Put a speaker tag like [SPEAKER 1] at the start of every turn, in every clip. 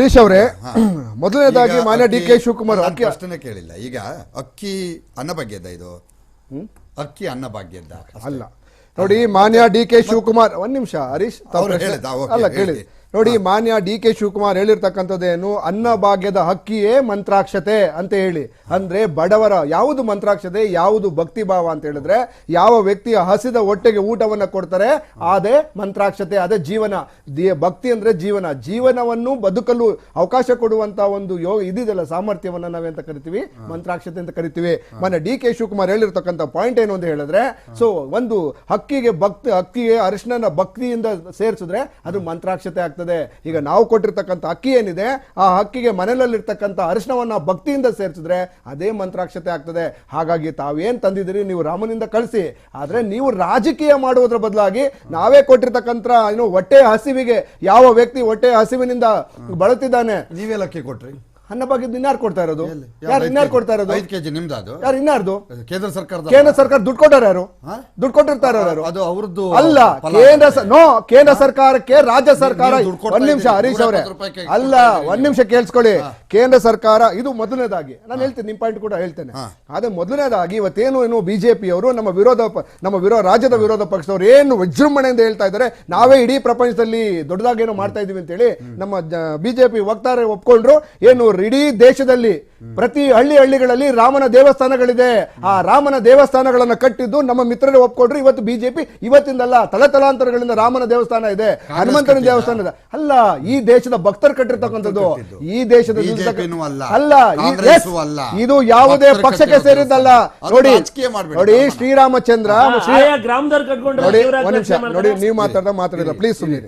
[SPEAKER 1] ಸತೀಶ್ ಅವರೇ ಮೊದಲನೇದಾಗಿ ಮಾನ್ಯ ಡಿ ಕೆ ಶಿವಕುಮಾರ್ ಅಕ್ಕಿ
[SPEAKER 2] ಅಷ್ಟನ್ನೇ ಕೇಳಿಲ್ಲ. ಈಗ ಅಕ್ಕಿ ಅನ್ನಭಾಗ್ಯದ ಇದು? ಅಕ್ಕಿ ಅನ್ನಭಾಗ್ಯದ.
[SPEAKER 1] ಅಲ್ಲ. ನೋಡಿ ಮಾನ್ಯ ಡಿ ಕೆ ಶಿವಕುಮಾರ್ ಒಂದ್ ನಿಮಿಷ ಹರೀಶ್ ಅಲ್ಲ. ಕೇಳಿ ನೋಡಿ ಮಾನ್ಯ ಡಿ ಕೆ ಶಿವಕುಮಾರ್ ಹೇಳಿರ್ತಕ್ಕಂಥದ್ದೇನು ಅನ್ನಭಾಗ್ಯದ ಹಕ್ಕಿಯೇ ಮಂತ್ರಾಕ್ಷತೆ ಅಂತ ಹೇಳಿ. ಅಂದ್ರೆ ಬಡವರ ಯಾವುದು ಮಂತ್ರಾಕ್ಷತೆ ಯಾವುದು ಭಕ್ತಿ ಭಾವ ಅಂತ ಹೇಳಿದ್ರೆ ಯಾವ ವ್ಯಕ್ತಿಯ ಹಸಿದ ಹೊಟ್ಟೆಗೆ ಊಟವನ್ನ ಕೊಡ್ತಾರೆ ಅದೇ ಮಂತ್ರಾಕ್ಷತೆ ಅದೇ ಜೀವನ. ಭಕ್ತಿ ಅಂದ್ರೆ ಜೀವನ. ಜೀವನವನ್ನು ಬದುಕಲು ಅವಕಾಶ ಕೊಡುವಂತ ಒಂದು ಯೋಗ ಇದಿದೆಲ್ಲ ಸಾಮರ್ಥ್ಯವನ್ನ ನಾವೆಂತ ಕರಿತೀವಿ? ಮಂತ್ರಾಕ್ಷತೆ ಅಂತ ಕರಿತೀವಿ. ಮನೆ ಡಿ ಕೆ ಶಿವಕುಮಾರ್ ಹೇಳಿರ್ತಕ್ಕಂಥ ಪಾಯಿಂಟ್ ಏನು ಅಂತ ಹೇಳಿದ್ರೆ ಸೊ ಒಂದು ಹಕ್ಕಿಗೆ ಭಕ್ತಿ ಹಕ್ಕಿಗೆ ಅರಿಶಿನ ಭಕ್ತಿಯಿಂದ ಸೇರಿಸಿದ್ರೆ ಅದು ಮಂತ್ರಾಕ್ಷತೆ ಆಗ್ತದೆ. ಈಗ ನಾವು ಕೊಟ್ಟಿರ್ತಕ್ಕಂಥ ಅಕ್ಕಿ ಏನಿದೆ, ಆ ಹಕ್ಕಿಗೆ ಮನೆಯಲ್ಲಿರ್ತಕ್ಕಂಥ ಅರಿಶಿನವನ್ನ ಭಕ್ತಿಯಿಂದ ಸೇರಿಸಿದ್ರೆ ಅದೇ ಮಂತ್ರಾಕ್ಷತೆ ಆಗ್ತದೆ. ಹಾಗಾಗಿ ತಾವೇನ್ ತಂದಿದ್ದೀರಿ, ನೀವು ರಾಮನಿಂದ ಕಳಿಸಿ. ಆದ್ರೆ ನೀವು ರಾಜಕೀಯ ಮಾಡುವುದರ ಬದಲಾಗಿ ನಾವೇ ಕೊಟ್ಟಿರ್ತಕ್ಕಂಥ, ಏನು ಹೊಟ್ಟೆ ಹಸಿವಿಗೆ, ಯಾವ ವ್ಯಕ್ತಿ ಹೊಟ್ಟೆ ಹಸಿವಿನಿಂದ ಬಳತಿದ್ದಾನೆ?
[SPEAKER 2] ನೀವೆಲ್ಲ ಅಕ್ಕಿ ಕೊಟ್ರಿ.
[SPEAKER 1] ಅನ್ನ ಬಗ್ಗೆ ಇನ್ಯಾರು ಕೊಡ್ತಾ ಇರೋದು? ಯಾರು ಇನ್ನಾರ್ ಕೊಡ್ತಾ ಇರೋದು?
[SPEAKER 2] ಐದು ಕೆಜಿ ನಿಮ್ದು ಅದು?
[SPEAKER 1] ಯಾರು ಇನ್ನಾರ್ದು
[SPEAKER 2] ಕೇಂದ್ರ ಸರ್ಕಾರದ
[SPEAKER 1] ಕೇಂದ್ರ ಸರ್ಕಾರ ದುಡ್ಡು ಕೊಟ್ಟಾರ ಯಾರು? ದುಡ್ಡು ಕೊಟ್ಟಿರ್ತಾರ ಅವರು
[SPEAKER 2] ಅದು ಅವ್ರದ್ದು
[SPEAKER 1] ಅಲ್ಲ ಕೇಂದ್ರ ನೋ ಕೇಂದ್ರ ಸರ್ಕಾರಕ್ಕೆ ರಾಜ್ಯ ಸರ್ಕಾರ ಒಂದ್ ನಿಮಿಷ ಹರೀಶ್ ಅವರೇ. ಅಲ್ಲ ಒಂದ್ ನಿಮಿಷ ಕೇಳಿಸ್ಕೊಳ್ಳಿ. ಕೇಂದ್ರ ಸರ್ಕಾರ ಇದು ಮೊದಲನೇದಾಗಿ. ನಾನು ಹೇಳ್ತೇನೆ ನಿಮ್ ಪಾಯಿಂಟ್ ಕೂಡ ಹೇಳ್ತೇನೆ. ಅದೇ ಮೊದಲನೇದಾಗಿ ಇವತ್ತೇನು ಏನು ಬಿಜೆಪಿಯವರು ನಮ್ಮ ವಿರೋಧ ನಮ್ಮ ವಿರೋಧ ರಾಜ್ಯದ ವಿರೋಧ ಪಕ್ಷದವರು ಏನು ವಿಜೃಂಭಣೆಯಿಂದ ಹೇಳ್ತಾ ಇದ್ದಾರೆ ನಾವೇ ಇಡೀ ಪ್ರಪಂಚದಲ್ಲಿ ದೊಡ್ಡದಾಗಿ ಏನೋ ಮಾಡ್ತಾ ಇದೀವಿ ಅಂತ ಹೇಳಿ ನಮ್ಮ ಬಿಜೆಪಿ ವಕ್ತಾರ ಒಪ್ಕೊಂಡ್ರು ಏನು ಇಡೀ ದೇಶದಲ್ಲಿ ಪ್ರತಿ ಹಳ್ಳಿ ಹಳ್ಳಿಗಳಲ್ಲಿ ರಾಮನ ದೇವಸ್ಥಾನಗಳಿದೆ. ಆ ರಾಮನ ದೇವಸ್ಥಾನಗಳನ್ನು ಕಟ್ಟಿದ್ದು ನಮ್ಮ ಮಿತ್ರರೇ ಒಪ್ಕೊಂಡ್ರು. ಇವತ್ತು ಬಿಜೆಪಿ ಇವತ್ತಿಂದಲ್ಲ ತಲತಲಾಂತರಗಳಿಂದ ರಾಮನ ದೇವಸ್ಥಾನ ಇದೆ. ಹನುಮಂತನ ದೇವಸ್ಥಾನ ಇದೆ. ಅಲ್ಲ ಈ ದೇಶದ ಭಕ್ತರು ಕಟ್ಟಿರ್ತಕ್ಕಂಥದ್ದು. ಈ ದೇಶದ
[SPEAKER 2] ಅಲ್ಲ.
[SPEAKER 1] ಅಲ್ಲ ಈ-
[SPEAKER 2] ಅಲ್ಲ.
[SPEAKER 1] ಇದು ಯಾವುದೇ ಪಕ್ಷಕ್ಕೆ ಸೇರಿದ್ದಲ್ಲ. ನೋಡಿ
[SPEAKER 2] ರಾಜಕೀಯ ಮಾಡ್ಬೇಡಿ.
[SPEAKER 1] ನೋಡಿ. ಶ್ರೀರಾಮಚಂದ್ರ ನೋಡಿ ನೋಡಿ ನೀವು ಮಾತಾಡ್ತಾ ಮಾತಾಡಿಲ್ಲ. ಪ್ಲೀಸ್ ಸುಮ್ಮನೆ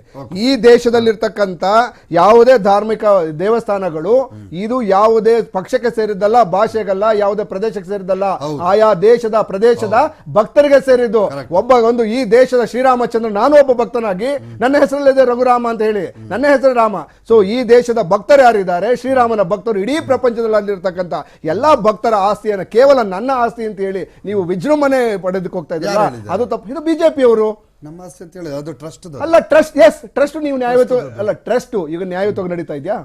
[SPEAKER 1] ಈ ದೇಶದಲ್ಲಿರ್ತಕ್ಕಂಥ ಯಾವುದೇ ಧಾರ್ಮಿಕ ದೇವಸ್ಥಾನಗಳು ಇದು ಯಾವುದೇ ಪಕ್ಷಕ್ಕೆ ಸೇರಿದ್ದಲ್ಲ ಭಾಷೆಗಲ್ಲ ಯಾವುದೇ ಪ್ರದೇಶಕ್ಕೆ ಸೇರಿದ್ದಲ್ಲ ಆಯಾ ದೇಶದ ಪ್ರದೇಶದ ಭಕ್ತರಿಗೆ ಸೇರಿದ್ದು. ಒಬ್ಬ ಒಂದು ಈ ದೇಶದ ಶ್ರೀರಾಮಚಂದ್ರ ನಾನು ಒಬ್ಬ ಭಕ್ತನಾಗಿ ನನ್ನ ಹೆಸರಲ್ಲಿದೆ ರಘುರಾಮ ಅಂತ ಹೇಳಿ. ನನ್ನ ಹೆಸರು ರಾಮ. ಸೊ ಈ ದೇಶದ ಭಕ್ತರು ಯಾರಿದ್ದಾರೆ? ಶ್ರೀರಾಮನ ಭಕ್ತರು ಇಡೀ ಪ್ರಪಂಚದಲ್ಲಿ ಅಲ್ಲಿರ್ತಕ್ಕಂಥ ಎಲ್ಲಾ ಭಕ್ತರ ಆಸ್ತಿಯನ್ನು ಕೇವಲ ನನ್ನ ಆಸ್ತಿ ಅಂತ ಹೇಳಿ ನೀವು ವಿಜೃಂಭಣೆ ಪಡೆದಕ್ಕೆ ಹೋಗ್ತಾ ಇದ್ದೀರಾ ಅದು ತಪ್ಪು. ಇದು ಬಿಜೆಪಿ ಅವರು
[SPEAKER 2] ನಮ್ಮ ಆಸ್ತಿ ಅಂತ ಹೇಳಿ ಅದು ಟ್ರಸ್ಟ್
[SPEAKER 1] ಅಲ್ಲ ಟ್ರಸ್ಟ್ ಎಸ್ ಟ್ರಸ್ಟ್ ನೀವು ನ್ಯಾಯಯುತ ಅಲ್ಲ ಟ್ರಸ್ಟ್ ಈಗ ನ್ಯಾಯಯುತವಾಗಿ ನಡೀತಾ ಇದೆಯಾ?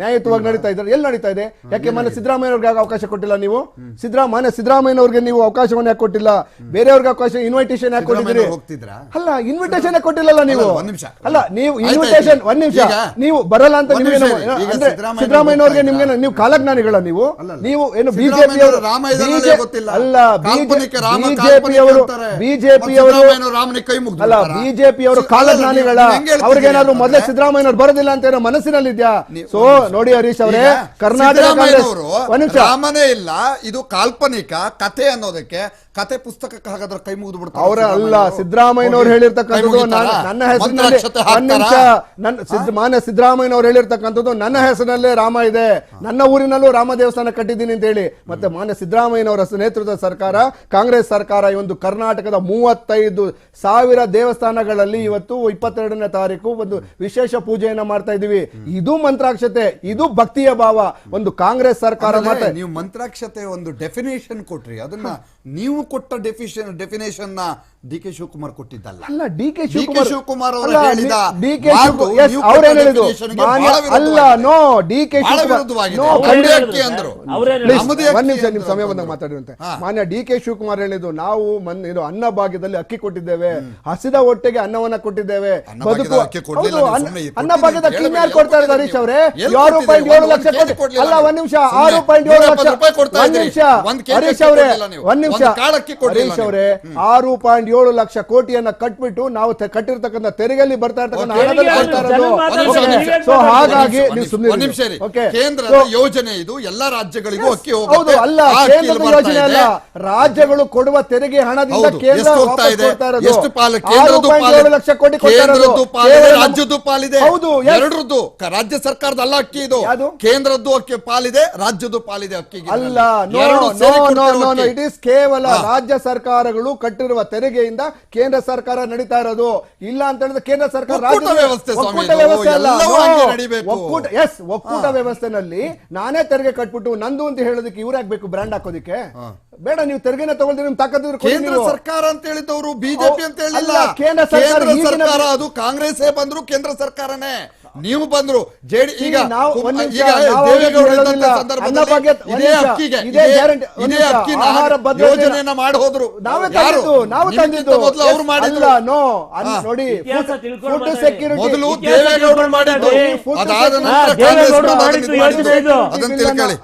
[SPEAKER 1] ನ್ಯಾಯಯುತವಾಗಿ ನಡೀತಾ ಇದ್ದಾರೆ ಎಲ್ಲಿ ನಡೀತಾ ಇದೆ? ಯಾಕೆ ಮನೆ ಸಿದ್ದರಾಮಯ್ಯವ್ರಿಗೆ ಯಾಕೆ ಅವಕಾಶ ಕೊಟ್ಟಿಲ್ಲ ನೀವು? ಸಿದ್ದರಾಮಯ್ಯ ಸಿದ್ದರಾಮಯ್ಯ ಸಿದ್ದರಾಮಯ್ಯವ್ರಿಗೆ ನೀವು ಅವಕಾಶವನ್ನು ಯಾಕೆ ಕೊಟ್ಟಿಲ್ಲ? ಬೇರೆಯವ್ರಿಗೆ ಅವಕಾಶ ಇನ್ವಿಟೇಷನ್ ಯಾಕೆ ಕೊಟ್ಟಿದ್ದೀರಿ?
[SPEAKER 2] ಹೋಗ್ತಿದ್ರಾ?
[SPEAKER 1] ಅಲ್ಲ ಇನ್ವಿಟೇಷನ್ ಕೊಟ್ಟಿಲ್ಲಲ್ಲ ನೀವು?
[SPEAKER 2] ಅಲ್ಲ, ಒಂದ್ ನಿಮಿಷ.
[SPEAKER 1] ಅಲ್ಲ ನೀವು ಇನ್ವಿಟೇಷನ್. ಒಂದ್ ನಿಮಿಷ. ನೀವು ಬರಲ್ಲ ಅಂತ ನಿಮಗೆ ಸಿದ್ದರಾಮಯ್ಯನವ್ರಿಗೆ ನಿಮ್ಗೆ ನೀವು ಕಾಲಜ್ಞಾನಿಗಳ ನೀವು. ನೀವು ಏನು ಬಿಜೆಪಿ ಅವರು. ಅಲ್ಲ ಬಿಜೆಪಿ ಅವರು ಬಿಜೆಪಿ ಅವರು
[SPEAKER 2] ರಾಮನಿಗೆ ಕೈ ಮುಗ್ದು
[SPEAKER 1] ಅಲ್ಲ ಬಿಜೆಪಿ ಅವರು ಕಾಲಜ್ಞಾನಿಗಳ ಅವ್ರಿಗೇನಾದ್ರು ಮೊದಲೇ ಸಿದ್ದರಾಮಯ್ಯ ಬರೋದಿಲ್ಲ ಅಂತ ಏನೋ ಮನಸ್ಸಿನಲ್ಲಿದ್ಯಾ?
[SPEAKER 2] ಇದ್ಯಾ
[SPEAKER 1] ಸೊ ನೋಡಿ ಹರೀಶ್ ಅವರೇ ಕರ್ನಾಟಕ ಕಾಂಗ್ರೆಸ್
[SPEAKER 2] ರಾಮನೇ ಇಲ್ಲ ಇದು ಕಾಲ್ಪನಿಕ ಕಥೆ ಅನ್ನೋದಕ್ಕೆ ಕತೆ ಪುಸ್ತಕಕ್ಕೆ ಹಾಗಾದ್ರೆ ಕೈ ಮುಗಿದು ಬಿಡ್ತಾರೆ
[SPEAKER 1] ಅವರ ಅಲ್ಲ ಸಿದ್ದರಾಮಯ್ಯನವ್ರು. ಹೇಳಿರ್ತಕ್ಕಂಥದ್ದು ನನ್ನ ಹೆಸರಿನಲ್ಲಿ ಮಾನ್ಯ ಸಿದ್ದರಾಮಯ್ಯನವ್ರು ಹೇಳಿರ್ತಕ್ಕಂಥದ್ದು ನನ್ನ ಹೆಸರಿನಲ್ಲೇ ರಾಮ ಇದೆ. ನನ್ನ ಊರಿನಲ್ಲೂ ರಾಮ ದೇವಸ್ಥಾನ ಕಟ್ಟಿದ್ದೀನಿ ಅಂತ ಹೇಳಿ. ಮತ್ತೆ ಮಾನ್ಯ ಸಿದ್ದರಾಮಯ್ಯನವರ ನೇತೃತ್ವದ ಸರ್ಕಾರ ಕಾಂಗ್ರೆಸ್ ಸರ್ಕಾರ ಈ ಒಂದು ಕರ್ನಾಟಕದ ಮೂವತ್ತೈದು ಸಾವಿರ ದೇವಸ್ಥಾನಗಳಲ್ಲಿ ಇವತ್ತು ಇಪ್ಪತ್ತೆರಡನೇ ತಾರೀಕು ಒಂದು ವಿಶೇಷ ಪೂಜೆಯನ್ನ ಮಾಡ್ತಾ ಇದೀವಿ ಇದು ಮಂತ್ರಾಕ್ಷತೆ ಇದು ಭಕ್ತಿಯ ಭಾವ. ಒಂದು ಕಾಂಗ್ರೆಸ್ ಸರ್ಕಾರ
[SPEAKER 2] ನೀವು ಮಂತ್ರಾಕ್ಷತೆ ಒಂದು ಡೆಫಿನೇಷನ್ ಕೊಟ್ರಿ. ಅದನ್ನ ನೀವು ಕೊಟ್ಟ ಡೆಫಿನೇಷನ್ನ ಡಿ ಕೆ ಶಿವಕುಮಾರ್ ಕೊಟ್ಟಿದ್ದಲ್ಲ.
[SPEAKER 1] ಅಲ್ಲ ಡಿ ಕೆ
[SPEAKER 2] ಡಿ ಶಿವಕುಮಾರ್ ಅವರು ಹೇಳಿದ
[SPEAKER 1] ಡಿ ಕೆ ಶಿವಕುಮಾರ್ ಹೇಳಿದ್ರು ಅಲ್ಲ ನೋ ಡಿ ಕೆ ಶಿವಕುಮಾರ್ ಒಂದ್ ನಿಮಿಷ ನಿಮ್ ಸಮಯ ಬಂದಾಗ. ಮಾತಾಡಿರುವಂತೆ. ಮಾನ್ಯ ಡಿ ಕೆ ಶಿವಕುಮಾರ್ ಹೇಳಿದ್ದು ನಾವು ಮನ್ ಇದು ಅನ್ನ ಭಾಗ್ಯದಲ್ಲಿ ಅಕ್ಕಿ ಕೊಟ್ಟಿದ್ದೇವೆ. ಹಸಿದ ಹೊಟ್ಟೆಗೆ ಅನ್ನವನ್ನ ಕೊಟ್ಟಿದ್ದೇವೆ.
[SPEAKER 2] ಅನ್ನ
[SPEAKER 1] ಬದುಕು ಅನ್ನ- ಭಾಗ್ಯದ ಅಕ್ಕಿ ಯಾರು ಕೊಡ್ತಾ ಇದ್ದಾರೆ ಹರೀಶ್ ಅವರೇ? ಆರು? ಪಾಯಿಂಟ್ ಏಳು ಲಕ್ಷ ಅಲ್ಲ. ಒಂದ್ ನಿಮಿಷ ಆರು ಪಾಯಿಂಟ್ ಏಳು ಲಕ್ಷ ಒಂದ್. ನಿಮಿಷ ಹರೀಶ್ ಅವರೇ ಒಂದ್ ನಿಮಿಷ. ಹರೀಶ್. ಅವರೇ ಆರು ಪಾಯಿಂಟ್ ಏಳು ಲಕ್ಷ ಕೋಟಿಯನ್ನ ಕಟ್ಬಿಟ್ಟು ನಾವು ಕಟ್ಟಿರ್ತಕ್ಕಂಥ ತೆರಿಗೆಯಲ್ಲಿ ಬರ್ತಾ ಇರ್ತಕ್ಕಂಥ. ಹಣದಲ್ಲಿ
[SPEAKER 3] ತೆರಿಗೆ
[SPEAKER 1] ಕೊಡ್ತಾ ಇರೋದು. ಸೊ ಹಾಗಾಗಿ ನೀವು ಸುಮ್ಮನೆ ಓಕೆ
[SPEAKER 2] ಕೇಂದ್ರದ ಯೋಜನೆ ಇದು. ಎಲ್ಲಾ ರಾಜ್ಯಗಳಿಗೂ ಅಕ್ಕಿ
[SPEAKER 1] ಹೌದು ಅಲ್ಲ ಕೇಂದ್ರದ ಯೋಜನೆ ಅಲ್ಲ. ರಾಜ್ಯಗಳು ಕೊಡುವ ತೆರಿಗೆ ಹಣದಿಂದ. ಕೇಂದ್ರ
[SPEAKER 2] ಎಷ್ಟು ಪಾಲು ಕೇಂದ್ರದ್ದು
[SPEAKER 1] ಪಾಯಿಂಟ್ ಲಕ್ಷ ಕೋಟಿ
[SPEAKER 2] ಕೇಂದ್ರದ್ದು ಪಾಲಿದೆ ರಾಜ್ಯದ್ದು ಪಾಲಿದೆ
[SPEAKER 1] ಹೌದು
[SPEAKER 2] ಎರಡರದ್ದು ರಾಜ್ಯ ಸರ್ಕಾರದ ಅಲ್ಲ ಅಕ್ಕಿ ಇದು? ಕೇಂದ್ರದ್ದು ಅಕ್ಕಿ ಪಾಲಿದೆ ರಾಜ್ಯದ್ದು ಪಾಲಿದೆ ಅಕ್ಕಿಗೆ.
[SPEAKER 1] ಅಲ್ಲ no no no. It is ಕೇವಲ ರಾಜ್ಯ ಸರ್ಕಾರಗಳು ಕಟ್ಟಿರುವ ತೆರಿಗೆಯಿಂದ ಕೇಂದ್ರ ಸರ್ಕಾರ ನಡೀತಾ ಇರೋದು ಇಲ್ಲ ಅಂತ ಹೇಳಿದ್ರೆ ಕೇಂದ್ರ ಸರ್ಕಾರ
[SPEAKER 2] ಒಕ್ಕೂಟ ವ್ಯವಸ್ಥೆ ಸ್ವಾಮಿ
[SPEAKER 1] ಒಕ್ಕೂಟ
[SPEAKER 2] ಇದು.
[SPEAKER 1] ವ್ಯವಸ್ಥೆ ಅಲ್ಲ
[SPEAKER 2] ಎಲ್ಲವೂ
[SPEAKER 1] No.
[SPEAKER 2] ಹಂಗೆ ನಡಿಬೇಕು.
[SPEAKER 1] ಒಕ್ಕೂಟ ಎಸ್ ಒಕ್ಕೂಟ ವ್ಯವಸ್ಥೆನಲ್ಲಿ ನಾನೇ ತೆರಿಗೆ ಕಟ್ಬಿಟ್ಟು ನಂದು ಅಂತ ಹೇಳೋದಕ್ಕೆ ಇವ್ರು ಹಾಕ್ಬೇಕು ಬ್ರ್ಯಾಂಡ್ ಹಾಕೋದಿಕ್ಕೆ ಬೇಡ ನೀವು ತೆರಿಗೆನ ತಗೊಳ್ತೀರಿ ನಿಮ್ ತಾಕತ್ತಿದ್ರೆ ಕೊಡಿ
[SPEAKER 2] ಕೇಂದ್ರ
[SPEAKER 1] ನೀವು.
[SPEAKER 2] ಸರ್ಕಾರ ಅಂತ ಹೇಳಿದವರು ಬಿಜೆಪಿ ಅಂತ ಹೇಳಿಲ್ಲ
[SPEAKER 1] ಅಲ್ಲ, ಕೇಂದ್ರ ಸರ್ಕಾರ
[SPEAKER 2] ಕೇಂದ್ರ
[SPEAKER 1] ಈಗಿನ-
[SPEAKER 2] ಸರ್ಕಾರ ಅದು ಕಾಂಗ್ರೆಸ್ ಬಂದ್ರು ಕೇಂದ್ರ ಸರ್ಕಾರನೇ ನೀವು ಬಂದ್ರು ಜೆಡಿ ಈಗ ಯೋಜನೆಯನ್ನ ಮಾಡಿ ಹೋದ್ರು ಅವ್ರು ಮಾಡಿದ್ರು. ಮೊದಲು ದೇವೇಗೌಡರು ಮಾಡಿದ್ದು. ಅದಾದ ನಂತರ ಕಾಂಗ್ರೆಸ್ ಅದನ್ನ ತಿಳ್ಕೊಳ್ಳಿ.